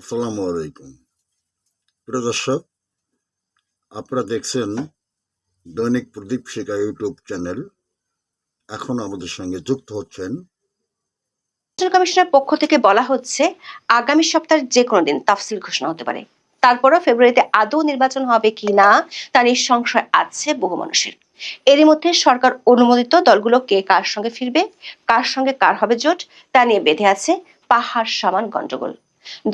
আসসালামু আলাইকুম। প্রিয় দর্শক, আপনারা দেখছেন দৈনিক প্রদীপ শিকা ইউটিউব চ্যানেল। এখন আমাদের সঙ্গে যুক্ত হচ্ছেন কমিশনের পক্ষ থেকে বলা হচ্ছে, আগামী সপ্তাহের যে কোনো দিন তাফসিল ঘোষণা হতে পারে। তারপরও ফেব্রুয়ারিতে আদৌ নির্বাচন হবে কি না, তা নিয়ে সংশয় আছে বহু মানুষের। এরই মধ্যে সরকার অনুমোদিত দলগুলো কে কার সঙ্গে ফিরবে, কার সঙ্গে কার হবে জোট, তা নিয়ে বেঁধে আছে পাহাড় সমান গন্ডগোল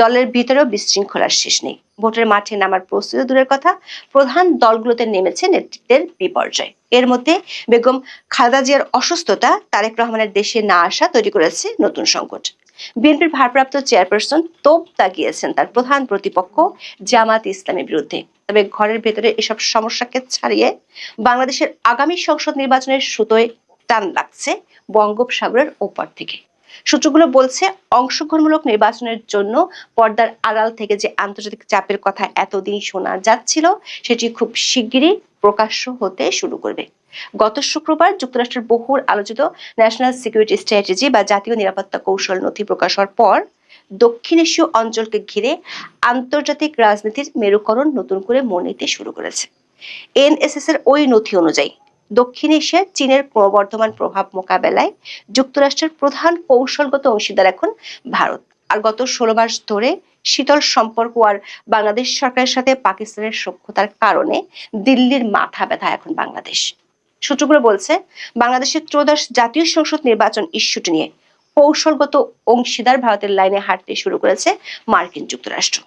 দলের ভিতরেও বিশৃঙ্খলার শেষ নেই। ভোটের মাঠে নামার প্রস্তুতি দূরের কথা, প্রধান দলগুলোতে নেমেছে নেতৃত্বের বিপর্যয়। এর মধ্যে বেগম খালেদা জিয়ার অসুস্থতা, তারেক রহমানের দেশে না আসা তৈরি করেছে নতুন সংকট। বিএনপির ভারপ্রাপ্ত চেয়ারপারসন তোপ দাগিয়েছেন তার প্রধান প্রতিপক্ষ জামাত ইসলামের বিরুদ্ধে। তবে ঘরের ভেতরে এসব সমস্যাকে ছাড়িয়ে বাংলাদেশের আগামী সংসদ নির্বাচনের সুতোয় টান লাগছে বঙ্গোপসাগরের ওপর থেকে। সূত্রগুলো বলছে অংশগ্রহণমূলক নির্বাচনের জন্য পর্দার আড়াল থেকে যে আন্তর্জাতিক চাপের কথা এতদিন শোনা যাচ্ছিল, সেটি খুব শিগগিরই প্রকাশ্য হতে শুরু করবে। গত শুক্রবার যুক্তরাষ্ট্রের বহুল আলোচিত ন্যাশনাল সিকিউরিটি স্ট্র্যাটেজি বা জাতীয় নিরাপত্তা কৌশল নথি প্রকাশ হওয়ার পর দক্ষিণ এশীয় অঞ্চলকে ঘিরে আন্তর্জাতিক রাজনীতির মেরুকরণ নতুন করে মনে নিতে শুরু করেছে। এনএসএস এর ওই নথি অনুযায়ী দক্ষিণ এশিয়ায় চীনের ক্রমবর্ধমান প্রভাব মোকাবেলায় যুক্তরাষ্ট্রের প্রধান কৌশলগত অংশীদার এখন ভারত। আর গত ষোলো মাস ধরে শীতল সম্পর্ক আর বাংলাদেশ সরকারের সাথে পাকিস্তানের সক্ষতার কারণে দিল্লির মাথা ব্যথা এখন বাংলাদেশ। সূত্রগুলো বলছে, বাংলাদেশের ত্রয়োদশ জাতীয় সংসদ নির্বাচন ইস্যুটি নিয়ে কৌশলগত অংশীদার ভারতের লাইনে হাঁটতে শুরু করেছে মার্কিন যুক্তরাষ্ট্র।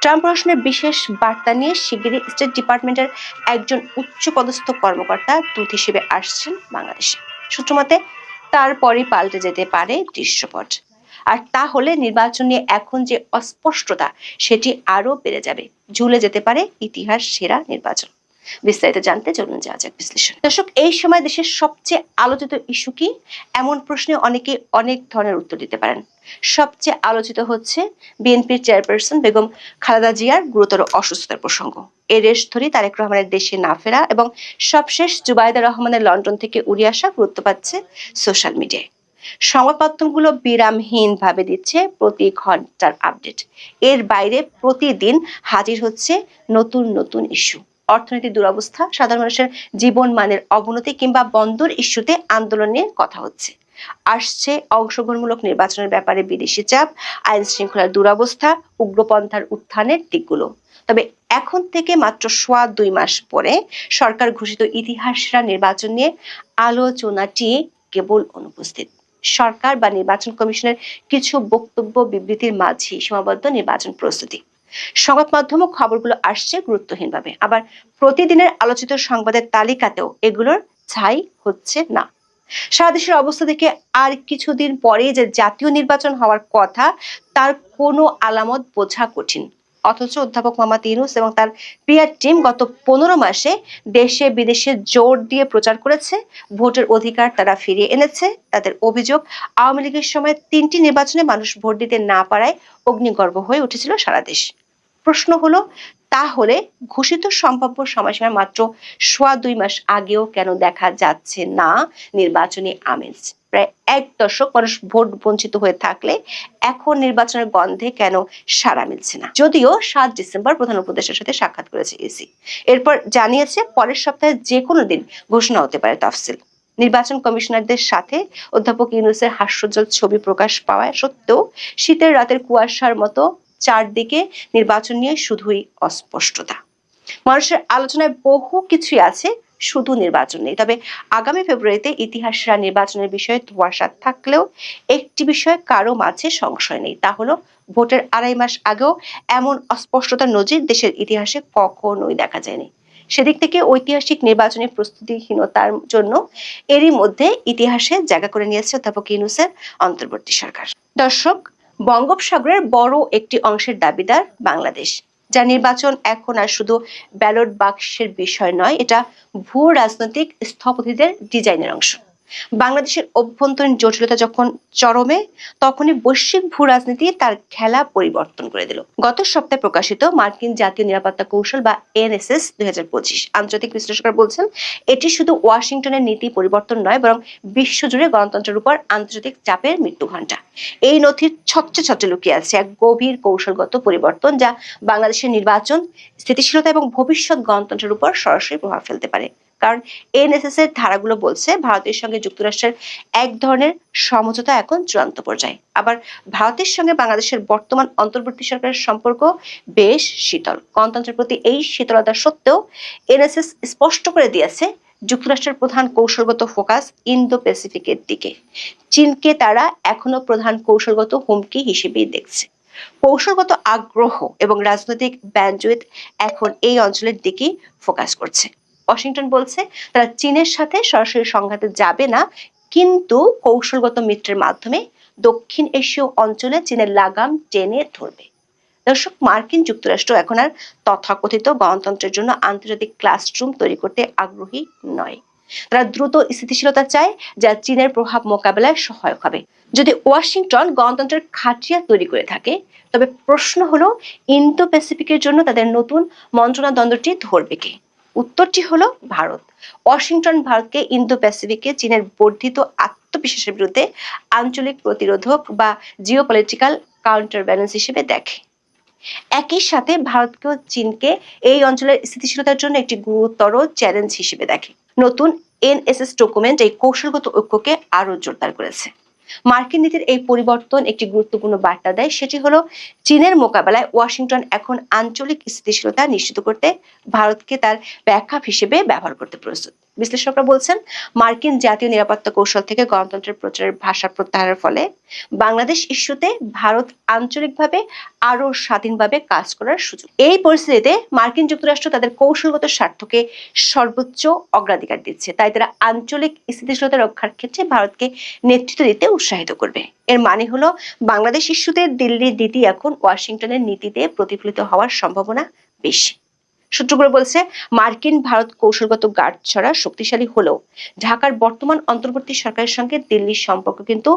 ট্রাম্প প্রশাসনের বিশেষ বার্তা নিয়ে শিগগিরই স্টেট ডিপার্টমেন্টের একজন উচ্চপদস্থ কর্মকর্তা দূত হিসেবে আসছেন বাংলাদেশে। সূত্রমতে তারপরই পাল্টে যেতে পারে দৃশ্যপট। আর তাহলে নির্বাচন নিয়ে এখন যে অস্পষ্টতা, সেটি আরও বেড়ে যাবে। ঝুলে যেতে পারে ইতিহাস সেরা নির্বাচন। বিস্তারিত জানতে চলুন যাওয়া যাক বিশ্লেষণ। দর্শক, এই সময় দেশের সবচেয়ে আলোচিত ইস্যু কি? এমন প্রশ্নে অনেকে অনেক ধরনের উত্তর দিতে পারেন। সবচেয়ে আলোচিত হচ্ছে বিএনপির চেয়ারপারসন বেগম খালেদা জিয়ার গুরুতর অসুস্থতার প্রসঙ্গ। এর রেশ ধরে তারেক রহমানের দেশে না ফেরা এবং সবশেষ জুবাইদা রহমানের লন্ডন থেকে উড়ে আসা গুরুত্ব পাচ্ছে সোশ্যাল মিডিয়ায়। সংবাদ মাধ্যমগুলো বিরামহীন ভাবে দিচ্ছে প্রতি ঘণ্টার আপডেট। এর বাইরে প্রতিদিন হাজির হচ্ছে নতুন নতুন ইস্যু। অর্থনৈতিক দুরবস্থা, সাধারণ মানুষের জীবন মানের অবনতি কিংবা বন্দর ইস্যুতে আন্দোলন নিয়ে কথা হচ্ছে। আসছে অংশগ্রহণমূলক নির্বাচনের ব্যাপারে বিদেশি চাপ আইন শৃঙ্খলার দুরবস্থা, উগ্রপন্থার উত্থানের দিকগুলো। তবে এখন থেকে মাত্র সোয়া দুই মাস পরে সরকার ঘোষিত ইতিহাসরা নির্বাচন নিয়ে আলোচনাটি কেবল অনুপস্থিত। সরকার বা নির্বাচন কমিশনের কিছু বক্তব্য বিবৃতির মাঝেই সীমাবদ্ধ নির্বাচন প্রস্তুতি। সংবাদ মাধ্যম খবরগুলো আসছে গুরুত্বহীনভাবে। আবার প্রতিদিনের আলোচিত সংবাদের তালিকাতেও এগুলোর ছাই হচ্ছে না। সারা দেশের অবস্থা দেখে আর কিছুদিন পরে যে জাতীয় নির্বাচন হওয়ার কথা, তার কোনো আলামত বোঝা কঠিন। অথচ অধ্যাপক মোহাম্মদ ইউনুস এবং তার পিয়ার টিম গত পনেরো মাসে দেশে বিদেশে জোর দিয়ে প্রচার করেছে, ভোটের অধিকার তারা ফিরিয়ে এনেছে, তাদের অভিযোগ আওয়ামী লীগের সময় তিনটি নির্বাচনে মানুষ ভোট দিতে না পারায় অগ্নিগর্ভ হয়ে উঠেছিল সারা দেশ। প্রশ্ন হলো, তাহলে ঘোষিত সম্ভাব্য সময়সীমা মাত্র সোয়া দুই মাস আগেও কেন দেখা যাচ্ছে না নির্বাচনী আমেজ? প্রায় এক দশক মানুষ ভোট বঞ্চিত হয়ে থাকলে এখন নির্বাচনের গন্ধে কেন সাড়া মিলছে না? যদিও সাত ডিসেম্বর প্রধান উপদেষ্টার সাথে সাক্ষাৎ করেছে ইসি। এরপর জানিয়েছে, পরের সপ্তাহে যে কোনো দিন ঘোষণা হতে পারে তফসিল। নির্বাচন কমিশনারদের সাথে অধ্যাপক ইউনুসের হাস্যজ্জ্বল ছবি প্রকাশ পাওয়া সত্ত্বেও, শীতের রাতের কুয়াশার মতো চারদিকে নির্বাচন নিয়ে শুধুই অস্পষ্টতা। মানুষের আলোচনায় বহু কিছুই আছে, শুধু নির্বাচন নেই। তবে আগামী ফেব্রুয়ারিতে ইতিহাসরা নির্বাচনের বিষয়ে ধোয়াশা থাকলেও একটি বিষয়ে কারও মাঝে সংশয় নেই। তা হলো, ভোটের আড়াই মাস আগেও এমন অস্পষ্টতার নজির দেশের ইতিহাসে কখনোই দেখা যায়নি। সেদিক থেকে ঐতিহাসিক নির্বাচনী প্রস্তুতিহীনতার জন্য এরই মধ্যে ইতিহাসে জায়গা করে নিয়েছে অধ্যাপক ইউনুসের অন্তর্বর্তী সরকার। দর্শক বঙ্গোপসাগরের বড় একটি অংশের দাবিদার বাংলাদেশ। যা নির্বাচন এখন আর শুধু ব্যালট বাক্সের বিষয় নয়, এটা ভূ রাজনৈতিক স্থপতিদের ডিজাইনের অংশ। বাংলাদেশের অভ্যন্তরীণ জটিলতা যখন চরমে, তখনই বৈশ্বিক ভূ রাজনীতি তার খেলা পরিবর্তন করে দিল। গত সপ্তাহে প্রকাশিত মার্কিন জাতীয় নিরাপত্তা কৌশল বা এনএসএস দুই হাজার পঁচিশ আন্তর্জাতিক বিশ্লেষকরা বলছেন, এটি শুধু ওয়াশিংটনের নীতি পরিবর্তন নয়, বরং বিশ্বজুড়ে গণতন্ত্রের উপর আন্তর্জাতিক চাপের মৃত্যু ঘণ্টা এই নথির ছত্রে ছত্রে লুকিয়ে আছে এক গভীর কৌশলগত পরিবর্তন যা বাংলাদেশের নির্বাচন, স্থিতিশীলতা এবং ভবিষ্যৎ গণতন্ত্রের উপর সরাসরি প্রভাব ফেলতে পারে। কারণ এনএসএস এর ধারাগুলো বলছে ভারতের সঙ্গে যুক্তরাষ্ট্রের এক ধরনের সমঝোতা এখন চূড়ান্ত পর্যায়ে। আবার ভারতের সঙ্গে বাংলাদেশের বর্তমান অন্তর্বর্তী সরকারের সম্পর্ক বেশ শীতল। গণতন্ত্রের প্রতি এই শীতলতা সত্ত্বেও এনএসএস স্পষ্ট করে দিয়েছে যুক্তরাষ্ট্রের প্রধান কৌশলগত ফোকাস ইন্দো প্যাসিফিকের দিকে। চীনকে তারা এখনও প্রধান কৌশলগত হুমকি হিসেবেই দেখছে। কৌশলগত আগ্রহ এবং রাজনৈতিক ব্যান্ডউইথ এখন এই অঞ্চলের দিকেই ফোকাস করছে। ওয়াশিংটন বলছে, তারা চীনের সাথে সরাসরি সংঘাতে যাবে না, কিন্তু কৌশলগত মিত্রের মাধ্যমে দক্ষিণ এশীয় অঞ্চলে চীনের লাগাম টেনে ধরবে। দর্শক, মার্কিন যুক্তরাষ্ট্র এখন আর তথাকথিত গণতন্ত্রের জন্য আন্তর্জাতিক ক্লাসরুম তৈরি করতে আগ্রহী নয়। তারা দ্রুত স্থিতিশীলতা চায়, যা চীনের প্রভাব মোকাবেলায় সহায়ক হবে। যদি ওয়াশিংটন গণতন্ত্রের খাটিয়া তৈরি করে থাকে, তবে প্রশ্ন হলো ইন্দো প্যাসিফিকের জন্য তাদের নতুন মন্ত্রণা দ্বন্দ্বটি ধরবে কে? উত্তরটি হলো ভারত। ওয়াশিংটন ভারতকে ইন্দো প্যাসিফিকে চীনের বর্ধিত আত্মবিশ্বাসের বিরুদ্ধে আঞ্চলিক প্রতিরোধক বা জিওপলিটিক্যাল কাউন্টার ব্যালেন্স হিসেবে দেখে। একই সাথে ভারতকেও চীনকে এই অঞ্চলের স্থিতিশীলতার জন্য একটি গুরুতর চ্যালেঞ্জ হিসেবে দেখে। নতুন এনএসএস ডকুমেন্ট এই কৌশলগত ঐক্যকে আরও জোরদার করেছে। মার্কিন নীতির এই পরিবর্তন একটি গুরুত্বপূর্ণ বার্তা দেয়। সেটি হলো, চীনের মোকাবেলায় ওয়াশিংটন এখন আঞ্চলিক স্থিতিশীলতা নিশ্চিত করতে ভারতকে তার ব্যাখ্যা হিসেবে ব্যবহার করতে প্রস্তুত। বিশ্লেষকরা বলছেন, মার্কিন জাতীয় নিরাপত্তা কৌশল থেকে গণতন্ত্রের প্রচারের ভাষা প্রত্যাহারের ফলে বাংলাদেশ ইস্যুতে ভারত আঞ্চলিকভাবে আরও স্বাধীনভাবে কাজ করার সুযোগ। এই পরিস্থিতিতে মার্কিন যুক্তরাষ্ট্র তাদের কৌশলগত স্বার্থকে সর্বোচ্চ অগ্রাধিকার দিচ্ছে। তাই তারা আঞ্চলিক স্থিতিশীলতা রক্ষার ক্ষেত্রে ভারতকে নেতৃত্ব দিতে উৎসাহিত করবে। এর মানে হলো, বাংলাদেশ ইস্যুতে দিল্লির নীতি এখন ওয়াশিংটনের নীতিতে প্রতিফলিত হওয়ার সম্ভাবনা বেশি। সূত্রগুলো বলছে, মার্কিন ভারত কৌশলগত গার্ড ছড়া শক্তিশালী হলেও ঢাকার বর্তমান অন্তর্বর্তী সরকারের সঙ্গে দিল্লির সম্পর্ক কিন্তু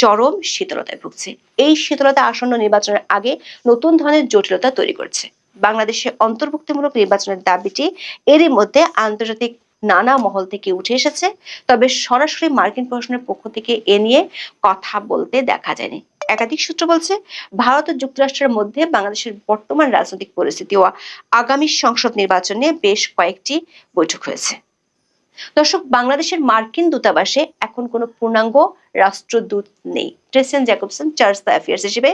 চরম শীতলতায় ভুগছে। এই শীতলতা আসন্ন নির্বাচনের আগে নতুন ধরনের জটিলতা তৈরি করছে। বাংলাদেশে অন্তর্ভুক্তিমূলক নির্বাচনের দাবিটি এরই মধ্যে আন্তর্জাতিক নানা মহল থেকে উঠে এসেছে। তবে সরাসরি মার্কিন প্রশাসনের পক্ষ থেকে এ নিয়ে কথা বলতে দেখা যায়নি। একাধিক সূত্র বলছে, ভারত ও যুক্তরাষ্ট্রের মধ্যে বাংলাদেশের বর্তমান রাজনৈতিক পরিস্থিতি ও আগামী সংসদ নির্বাচন বেশ কয়েকটি বৈঠক হয়েছে। দর্শক, বাংলাদেশের মার্কিন দূতাবাসে এখন কোনো পূর্ণাঙ্গ রাষ্ট্রদূত নেই। ট্রেসেন জ্যাকবসন চার্জ দ্য অ্যাফেয়ার্স হিসেবে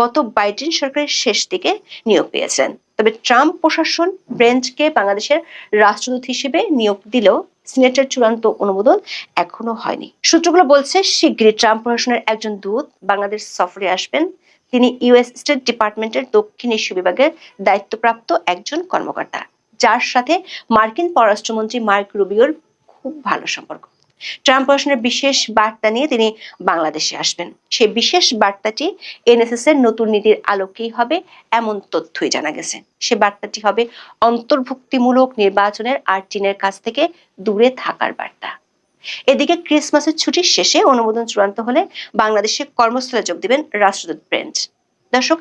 গত বাইডেন সরকারের শেষ দিকে নিয়োগ পেয়েছেন তবে ট্রাম্প প্রশাসন ব্রেন্টকে বাংলাদেশের রাষ্ট্রদূত হিসেবে নিয়োগ দিলেও সিনেটের চূড়ান্ত অনুমোদন এখনও হয়নি। সূত্রগুলো বলছে, শিগগিরই ট্রাম্প প্রশাসনের একজন দূত বাংলাদেশ সফরে আসবেন। তিনি ইউএস স্টেট ডিপার্টমেন্টের দক্ষিণ এশীয় বিভাগের দায়িত্বপ্রাপ্ত একজন কর্মকর্তা। যার সাথে মার্কিন পররাষ্ট্রমন্ত্রী মার্ক রুবিওর খুব ভালো সম্পর্ক। ট্রাম্প প্রশাসনের বিশেষ বার্তা নিয়ে তিনি বাংলাদেশে আসবেন। সেই বিশেষ বার্তাটি এনএসএস এর নতুন নীতির আলোকেই হবে এমন তথ্যই জানা গেছে। সে বার্তাটি হবে অন্তর্ভুক্তিমূলক নির্বাচনের আর চীনের কাছ থেকে দূরে থাকার বার্তা। এদিকে ক্রিসমাসের ছুটির শেষে অনুমোদন চূড়ান্ত হলে বাংলাদেশে কর্মস্থলে যোগ দিবেন রাষ্ট্রদূত ব্রেন্ট দর্শক,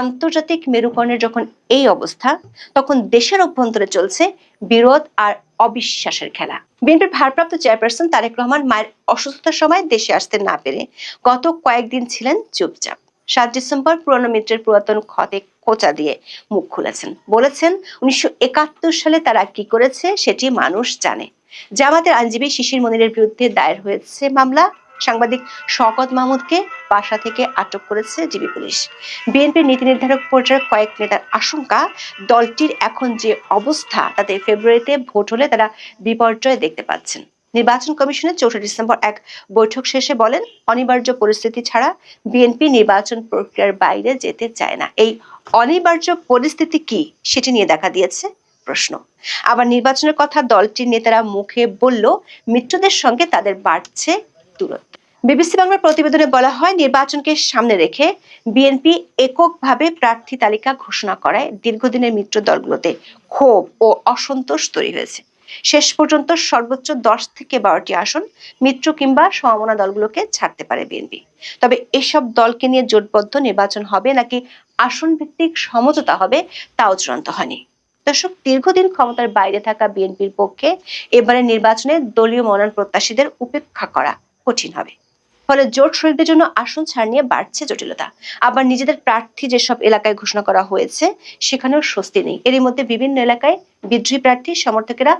আন্তর্জাতিক মেরুকরণের যখন এই অবস্থা, তখন দেশের অভ্যন্তরে চলছে বিরোধ আর অবিশ্বাসের খেলা। বিএনপির ভারপ্রাপ্ত চেয়ারপারসন তারেক রহমান মায়ের অসুস্থতার সময় দেশে আসতে না পেরে গত কয়েকদিন ছিলেন চুপচাপ। সাত ডিসেম্বর পুরনো মিত্রের পুরাতন ক্ষতে খোঁচা দিয়ে মুখ খুলেছেন। বলেছেন, উনিশশো একাত্তর সালে তারা কি করেছে সেটি মানুষ জানে। জামাতের আইনজীবী শিশির মনিরের বিরুদ্ধে দায়ের হয়েছে মামলা। সাংবাদিক শওকত মাহমুদকে বাসা থেকে আটক করেছে জিবি পুলিশ। বিএনপির নীতি নির্ধারক পর্যায়ের কয়েক নেতার আশঙ্কা, দলটির এখন যে অবস্থা, তাতে ফেব্রুয়ারিতে ভোট হলে তারা বিপর্যয় দেখতে পাচ্ছেন। নির্বাচন কমিশনের চৌঠা ডিসেম্বর এক বৈঠক শেষে বলেন, অনিবার্য পরিস্থিতি ছাড়া বিএনপি নির্বাচন প্রক্রিয়ার বাইরে যেতে চায় না। এই অনিবার্য পরিস্থিতি কি, সেটি নিয়ে দেখা দিয়েছে প্রশ্ন। আবার নির্বাচনের কথা দলটির নেতারা মুখে বলল মিত্রদের সঙ্গে তাদের বাড়ছে দূরত্ব বিবিসি বাংলার প্রতিবেদনে বলা হয়, নির্বাচনকে সামনে রেখে বিএনপি এককভাবে প্রার্থী তালিকা ঘোষণা করায় দীর্ঘদিনের মিত্র দলগুলোতে ক্ষোভ ও অসন্তোষ তৈরি হয়েছে। শেষ পর্যন্ত সর্বোচ্চ দশ থেকে বারোটি আসন মিত্র কিংবা সমমনা দলগুলোকে ছাড়তে পারে বিএনপি। তবে এসব দলকে নিয়ে জোটবদ্ধ নির্বাচন হবে নাকি আসন ভিত্তিক সমঝোতা হবে তাও চূড়ান্ত হয়নি। দর্শক, দীর্ঘদিন ক্ষমতার বাইরে থাকা বিএনপির পক্ষে এবারে নির্বাচনে দলীয় মনোনয়ন প্রত্যাশীদের উপেক্ষা করা কঠিন হবে। ফলে জোট শরীরদের জন্য আসন ছাড় নিয়ে বাড়ছে জটিলতা। আবার নিজেদের প্রার্থী যেসব এলাকায় ঘোষণা করা হয়েছে, সেখানেও স্বস্তি নেই। এরই মধ্যে বিভিন্ন এলাকায় বিদ্রোহী প্রার্থী, সমর্থকেরা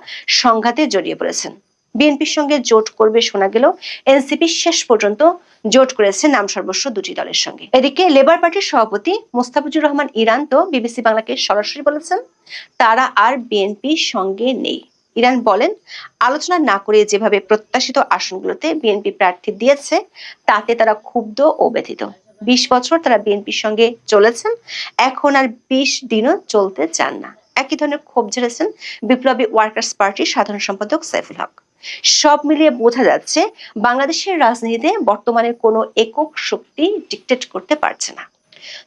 সংঘাতে জড়িয়ে পড়েছেন। বিএনপির সঙ্গে জোট করবে শোনা গেল, এনসিপি শেষ পর্যন্ত জোট করেছে নাম সর্বস্ব দুটি দলের সঙ্গে। এদিকে লেবার পার্টির সভাপতি মোস্তাফিজুর রহমান ইরান তো বিবিসি বাংলাকে সরাসরি বলেছেন, তারা আর বিএনপির সঙ্গে নেই। ইরান বলেন, আলোচনা না করে যেভাবে প্রত্যাশিত আসনগুলোতে বিএনপি প্রার্থী দিয়েছে, তাতে তারা ক্ষুব্ধ ও ব্যথিত। বিশ বছর তারা বিএনপির সঙ্গে চলেছেন, এখন আর বিশ দিনও চলতে চান না। একই ধরনের ক্ষোভ ঝেড়েছেন বিপ্লবী ওয়ার্কার্স পার্টির সাধারণ সম্পাদক সাইফুল হক। সব মিলিয়ে বোঝা যাচ্ছে, বাংলাদেশের রাজনীতিতে বর্তমানে কোনো একক শক্তি ডিকটেট করতে পারছে না।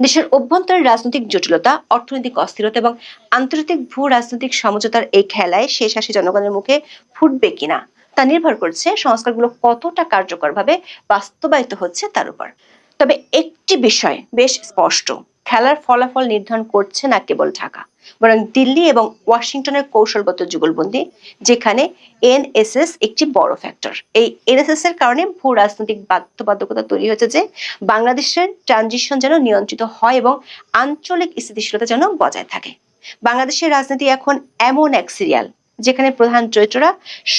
দেশের অভ্যন্তরীণ রাজনৈতিক জটিলতা, অর্থনৈতিক অস্থিরতা এবং আন্তর্জাতিক ভূ রাজনৈতিক সমঝোতার এই খেলায় শেষ আসে জনগণের মুখে ফুটবে কিনা তা নির্ভর করছে সংস্কারগুলো কতটা কার্যকরভাবে বাস্তবায়িত হচ্ছে তার উপর। তবে একটি বিষয় বেশ স্পষ্ট, খেলার ফলাফল নির্ধারণ করছে না কেবল ঢাকা। বরং দিল্লি এবং ওয়াশিংটনের কৌশলগত যুগলবন্দি, যেখানে এনএসএস একটি বড় ফ্যাক্টর এই এনএসএস এর কারণে ভূ রাজনৈতিক বাধ্যবাধকতা তৈরি হয়েছে যে, বাংলাদেশের ট্রানজিশন যেন নিয়ন্ত্রিত হয় এবং আঞ্চলিক স্থিতিশীলতা যেন বজায় থাকে। বাংলাদেশের রাজনীতি এখন এমন এক সিরিয়াল যেখানে প্রধান চরিত্ররা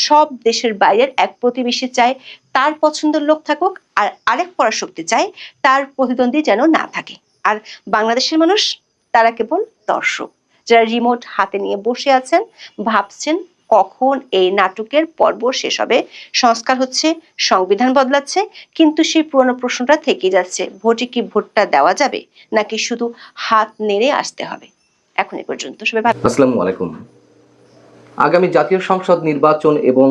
সব দেশের বাইরের এক প্রতিবেশী চায়, তার পছন্দের লোক থাকুক আর আরেক পরাশক্তি চায়, তার প্রতিদ্বন্দ্বী যেন না থাকে। আর বাংলাদেশের মানুষ, তারা কেবল দর্শক। যারা রিমোট হাতে নিয়ে বসে আছেন, ভাবছেন কখন এই নাটকের পর্ব শেষ হবে, সংস্কার হচ্ছে, সংবিধান বদলাচ্ছে, কিন্তু সেই পুরনো প্রশ্নটা থেকে যাচ্ছে, ভোটে কি ভোটটা দেওয়া যাবে, নাকি শুধু হাত নেড়ে আসতে হবে? এখন এ পর্যন্ত, সবাই আলাইকুম। আগামী জাতীয় সংসদ নির্বাচন এবং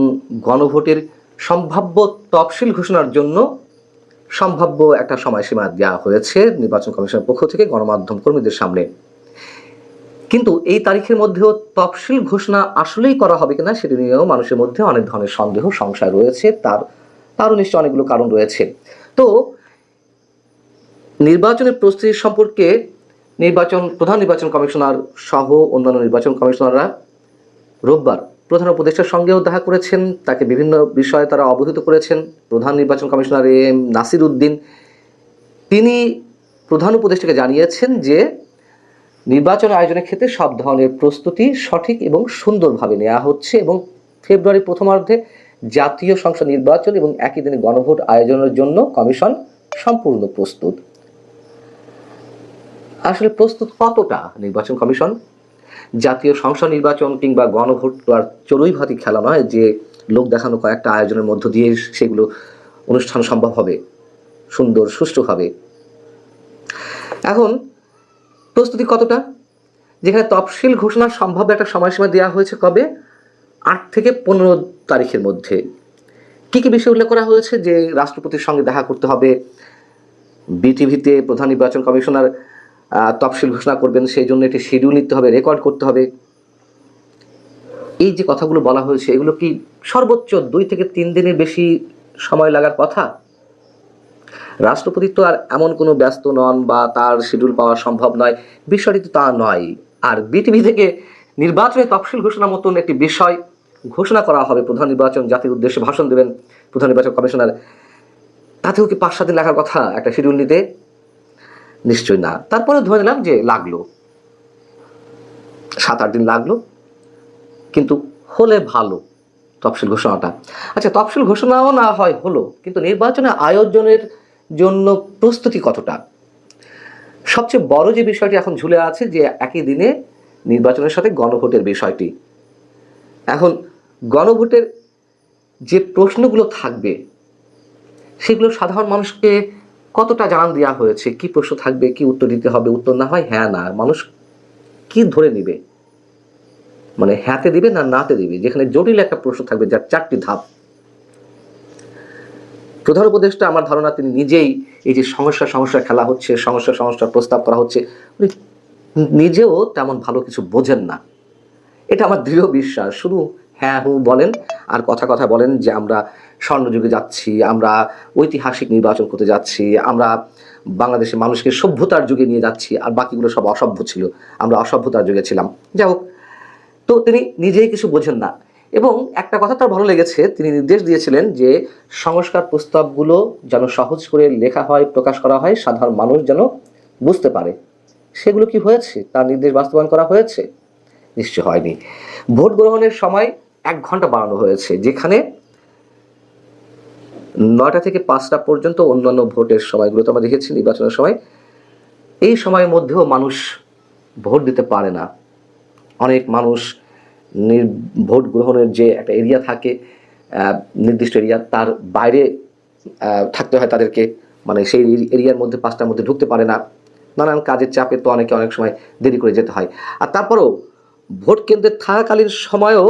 গণভোটের সম্ভাব্য তফসিল ঘোষণার জন্য সম্ভাব্য একটা সময়সীমা দেওয়া হয়েছে নির্বাচন কমিশনের পক্ষ থেকে গণমাধ্যম কর্মীদের সামনে। কিন্তু এই তারিখের মধ্যেও তফসিল ঘোষণা আসলেই করা হবে কিনা সেটি নিয়েও মানুষের মধ্যে অনেক ধরনের সন্দেহ, সংশয় রয়েছে। তার, তারও নিশ্চয় অনেকগুলো কারণ রয়েছে। তো, নির্বাচনের প্রস্তুতি সম্পর্কে নির্বাচন, প্রধান নির্বাচন কমিশনার সহ অন্যান্য নির্বাচন কমিশনাররা রোববার প্রধান উপদেষ্টার সঙ্গেও দেখা করেছেন। তাকে বিভিন্ন বিষয়ে তারা অবহিত করেছেন। প্রধান নির্বাচন কমিশনার এম নাসির উদ্দিন। তিনি প্রধান উপদেষ্টাকে জানিয়েছেন যে নির্বাচন আয়োজনের ক্ষেত্রে সব ধরনের প্রস্তুতি সঠিক এবং সুন্দরভাবে নেওয়া হচ্ছে এবং ফেব্রুয়ারি প্রথমার্ধে জাতীয় সংসদ নির্বাচন এবং একই দিনে গণভোট আয়োজনের জন্য কমিশন সম্পূর্ণ প্রস্তুত। আসলে প্রস্তুত কতটা নির্বাচন কমিশন? জাতীয় সংসদ নির্বাচন কিংবা গণভোট আর চড়ুই ভাতি খেলা নয় যে লোক দেখানো কয়েকটা আয়োজনের মধ্য দিয়ে সেগুলো অনুষ্ঠান সম্ভব হবে, সুন্দর সুষ্ঠুভাবে এখন প্রস্তুতি কতটা? যেখানে তফসিল ঘোষণার সম্ভাব্য একটা সময়সীমা দেওয়া হয়েছে কবে? আট থেকে পনেরো তারিখের মধ্যে। কি কি বিষয় উল্লেখ করা হয়েছে? যে রাষ্ট্রপতির সঙ্গে দেখা করতে হবে। বিটিভিতে প্রধান নির্বাচন কমিশনার তফসিল ঘোষণা করবেন সেই জন্য একটি শিডিউল নিতে হবে রেকর্ড করতে হবে। এই যে কথাগুলো বলা হয়েছে, এগুলো কি সর্বোচ্চ দুই থেকে তিন দিনের বেশি সময় লাগার কথা? রাষ্ট্রপতি তো আর এমন কোনো ব্যস্ত নন বা তার শিডিউল পাওয়া সম্ভব নয়। বিষয়টি তো তা নয়। আর বিটিভি থেকে নির্বাচনের তফসিল ঘোষণা মতন একটি বিষয় ঘোষণা করা হবে। প্রধান নির্বাচন জাতির উদ্দেশ্যে ভাষণ দেবেন প্রধান নির্বাচন কমিশনার। তাতেও কি পাঁচ, সাত দিন লাগার কথা একটা শিডিউল নিতে? নিশ্চয়ই না। তারপরে ধরে নিলাম যে লাগল। সাত, আট দিন লাগল। কিন্তু হলে ভালো তফসিল ঘোষণাটা। আচ্ছা তফসিল ঘোষণাও না হয় হলো, কিন্তু নির্বাচনে আয়োজনের জন্য প্রস্তুতি কতটা? সবচেয়ে বড় যে বিষয়টি এখন ঝুলে আছে যে একই দিনে নির্বাচনের সাথে গণভোটের বিষয়টি। এখন গণভোটের যে প্রশ্নগুলো থাকবে, সেগুলো সাধারণ মানুষকে কতটা জানান দেওয়া হয়েছে? কি প্রশ্ন থাকবে? কি উত্তর দিতে হবে? উত্তর না হয় হ্যাঁ না। মানুষ কি ধরে নিবে? মানে হ্যাঁতে দিবে না নাতে দিবে? যেখানে জটিল একটা প্রশ্ন থাকবে যার চারটি ধাপ। প্রধান উপদেষ্টা আমার ধারণা তিনি নিজেই এই যে সমস্যা সমস্যা খেলা হচ্ছে, সমস্যা, সমস্যার প্রস্তাব করা হচ্ছে নিজেও তেমন ভালো কিছু বোঝেন না। এটা আমার দৃঢ় বিশ্বাস। শুধু হ্যাঁ হু বলেন আর কথা কথা বলেন যে আমরা স্বর্ণযুগে যাচ্ছি, আমরা ঐতিহাসিক নির্বাচন করতে যাচ্ছি, আমরা বাংলাদেশের মানুষকে সভ্যতার যুগে নিয়ে যাচ্ছি আর বাকিগুলো সব অসভ্য ছিল। আমরা অসভ্যতার যুগে ছিলাম। যাই হোক, তো তিনি নিজেই কিছু বোঝেন না। এবং একটা কথা তার ভালো লেগেছে, তিনি নির্দেশ দিয়েছিলেন যে সংস্কার প্রস্তাবগুলো যেন সহজ করে লেখা হয়, প্রকাশ করা হয়, সাধারণ মানুষ যেন বুঝতে পারে। সেগুলো কি হয়েছে? তার নির্দেশ বাস্তবায়ন করা হয়েছে? নিশ্চয় হয়নি। ভোট গ্রহণের সময় এক ঘণ্টা বাড়ানো হয়েছে, যেখানে নয়টা থেকে পাঁচটা পর্যন্ত অন্যান্য ভোটের সময়গুলো তো আমরা দেখেছি, নির্বাচনের সময়। এই সময়ের মধ্যেও মানুষ ভোট দিতে পারে না। অনেক মানুষ ভোট গ্রহণের যে একটা এরিয়া থাকে নির্দিষ্ট এরিয়া, তার বাইরে থাকতে হয় তাদেরকে। মানে সেই এরিয়ার মধ্যে, পাঁচটার মধ্যে ঢুকতে পারে না। নানান কাজের চাপে তো অনেকে অনেক সময় দেরি করে যেতে হয়। আর তারপরেও ভোট কেন্দ্রে থাকাকালীন সময়েও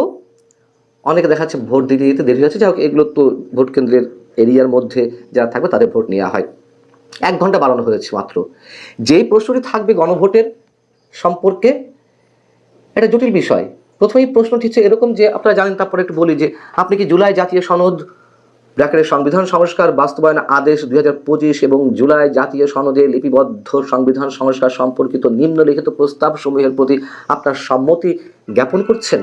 অনেকে দেখা যাচ্ছে ভোট দিতে দিতে দেরি হচ্ছে। যাই হোক, এগুলো তো ভোট কেন্দ্রের এরিয়ার মধ্যে যারা থাকবে, তাদের ভোট নেওয়া হয়। এক ঘণ্টা বাড়ানো হয়েছে মাত্র। যেই প্রশ্নটি থাকবে গণভোটের সম্পর্কে, এটা জটিল বিষয়। প্রথমেই প্রশ্নটি হচ্ছে এরকম যে আপনারা জানেন, তারপরে একটু বলি যে আপনি কি জুলাই জাতীয় সনদ ব্র্যাকেটের সংবিধান সংস্কার, বাস্তবায়ন আদেশ দু হাজার পঁচিশ এবং জুলাই জাতীয় সনদে লিপিবদ্ধ সংবিধান সংস্কার সম্পর্কিত নিম্নলিখিত প্রস্তাব সমূহের প্রতি আপনার সম্মতি জ্ঞাপন করছেন?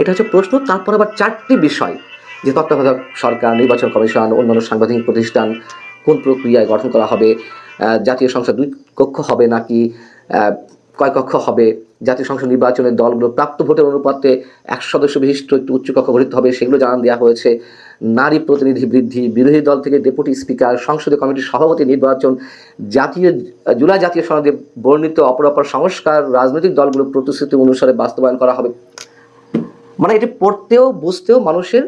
এটা হচ্ছে প্রশ্ন। তারপর আবার চারটি বিষয়। যে তত্ত্বাবধায়ক সরকার, নির্বাচন কমিশন, অন্যান্য সাংবাদিক প্রতিষ্ঠান কোন প্রক্রিয়ায় গঠন করা হবে? জাতীয় সংসদ দুই কক্ষ হবে নাকি কয় কক্ষ হবে? জাতীয় সংসদ নির্বাচনের দলগুলো প্রাপ্ত ভোটের অনুপাতে একশো সদস্য বিশিষ্ট একটি উচ্চ কক্ষ গঠিত হবে, সেগুলো জানান দেওয়া হয়েছে। নারী প্রতিনিধি বৃদ্ধি, বিরোধী দল থেকে ডেপুটি স্পিকার, সংসদীয় কমিটির সভাপতি নির্বাচন, জাতীয়, জুলাই জাতীয় সনদে বর্ণিত অপরাপর সংস্কার, রাজনৈতিক দলগুলো প্রতিশ্রুতি অনুসারে বাস্তবায়ন করা হবে। মানে এটি পড়তেও, বুঝতেও মানুষের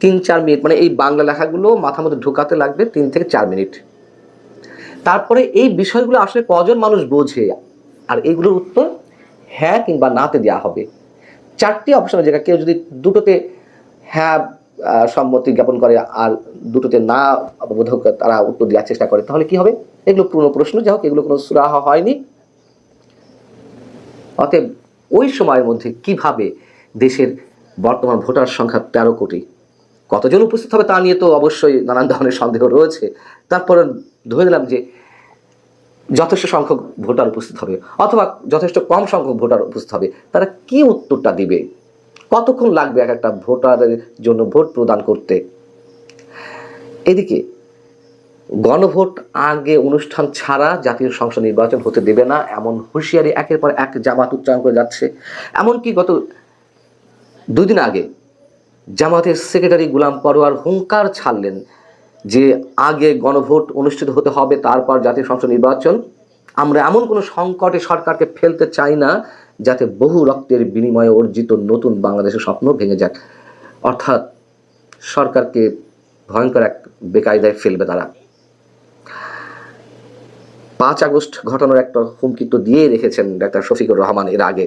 তিন চার মিনিট মানে এই বাংলা লেখাগুলো মাথার মধ্যে ঢোকাতে লাগবে তিন থেকে চার মিনিট। তারপরে এই বিষয়গুলো আসলে কজন মানুষ বোঝে? আর এইগুলোর উত্তর হ্যাঁ কিংবা নাতে দেওয়া হবে। চারটি অপশনের জায়গা কেউ যদি দুটোতে হ্যাঁ সম্মতি জ্ঞাপন করে আর দুটোতে না বোধক তারা উত্তর দেওয়ার চেষ্টা করে, তাহলে কি হবে? এগুলো পুরনো প্রশ্ন। যাই হোক, এগুলো কোনো সুরাহ হয়নি। অতএব ওই সময়ের মধ্যে কীভাবে দেশের বর্তমান ভোটার সংখ্যা তেরো কোটি, কতজন উপস্থিত হবে তা নিয়ে তো অবশ্যই নানান ধরনের সন্দেহ রয়েছে। তারপরে ধরে নিলাম যে যথেষ্ট সংখ্যক ভোটার উপস্থিত হবে অথবা যথেষ্ট কম সংখ্যক ভোটার উপস্থিত হবে, তারা কি উত্তরটা দিবে? কতক্ষণ লাগবে এক একটা ভোটারের জন্য ভোট প্রদান করতে? এদিকে, গণভোট আগে অনুষ্ঠান ছাড়া জাতীয় সংসদ নির্বাচন হতে দেবে না, এমন হুঁশিয়ারি একের পর এক জামাত উচ্চারণ করে যাচ্ছে। এমনকি গত দুদিন আগে জামাতের সেক্রেটারি গুলাম পরোয়ার হুঙ্কার ছাড়লেন যে আগে গণভোট অনুষ্ঠিত হতে হবে, তারপর জাতীয় সংসদ নির্বাচন। আমরা এমন কোনো সংকটে সরকারকে ফেলতে চাই না, যাতে বহু রক্তের বিনিময়ে অর্জিত নতুন বাংলাদেশের স্বপ্ন ভেঙে যাক। অর্থাৎ সরকারকে ভয়ঙ্কর এক বেকায়দায় ফেলবে তারা। পাঁচ আগস্ট ঘটানোর একটা হুমকি তো দিয়ে রেখেছেন ডাক্তার শফিকুর রহমান এর আগে।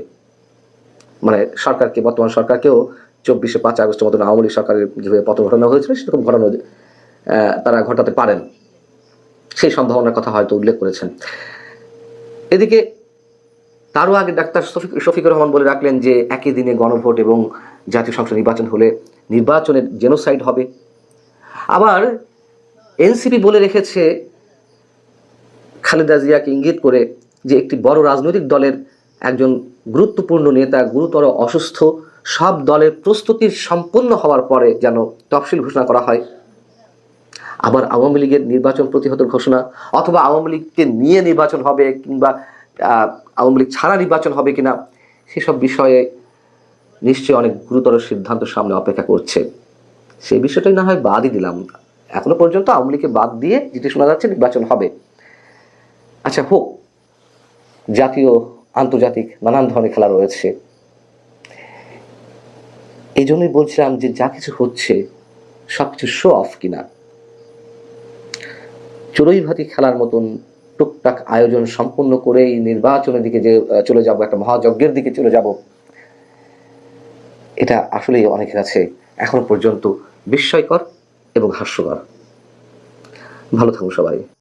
মানে সরকারকে, বর্তমান সরকারকেও চব্বিশে পাঁচ আগস্টের মতন আওয়ামী লীগ সরকারের যেভাবে পতন ঘটনা হয়েছিল, সেরকম ঘটানো তারা ঘটাতে পারেন। সেই সম্ভাবনার কথা হয়তো উল্লেখ করেছেন। এদিকে তারও আগে ডাক্তার শফিক শফিকুর রহমান বলে রাখলেন যে, একই দিনে গণভোট এবং জাতীয় সংসদ নির্বাচন হলে নির্বাচনের জেনোসাইড হবে। আবার এনসিপি বলে রেখেছে, খালেদা জিয়াকে ইঙ্গিত করে যে, একটি বড় রাজনৈতিক দলের একজন গুরুত্বপূর্ণ নেতা গুরুতর অসুস্থ, সব দলের প্রস্তুতির সম্পন্ন হওয়ার পরে যেন তফসিল ঘোষণা করা হয়। আবার আওয়ামী লীগের নির্বাচন প্রতিহতের ঘোষণা অথবা আওয়ামী লীগকে নিয়ে নির্বাচন হবে কিংবা আওয়ামী লীগ ছাড়া নির্বাচন হবে কিনা, সেসব বিষয়ে নিশ্চয়ই অনেক গুরুতর সিদ্ধান্ত সামনে অপেক্ষা করছে। সেই বিষয়টাই না হয় বাদই দিলাম। এখনও পর্যন্ত আওয়ামী লীগকে বাদ দিয়ে যেটি শোনা যাচ্ছে নির্বাচন হবে। আচ্ছা হোক, জাতীয়, আন্তর্জাতিক নানান ধরনের খেলা রয়েছে। এই জন্যই বলছিলাম যে যা কিছু হচ্ছে সব কিছু শো অফ কিনা। চড়ুইভাতি খেলার মতন টুকটাক আয়োজন সম্পূর্ণ এই নির্বাচনের দিকে যে চলে যাব, একটা মহাযজ্ঞের দিকে চলে যাব, এটা আসলেই অনেকের আছে এখনও পর্যন্ত বিস্ময়কর এবং হাস্যকর। ভালো থাকুন সবাই।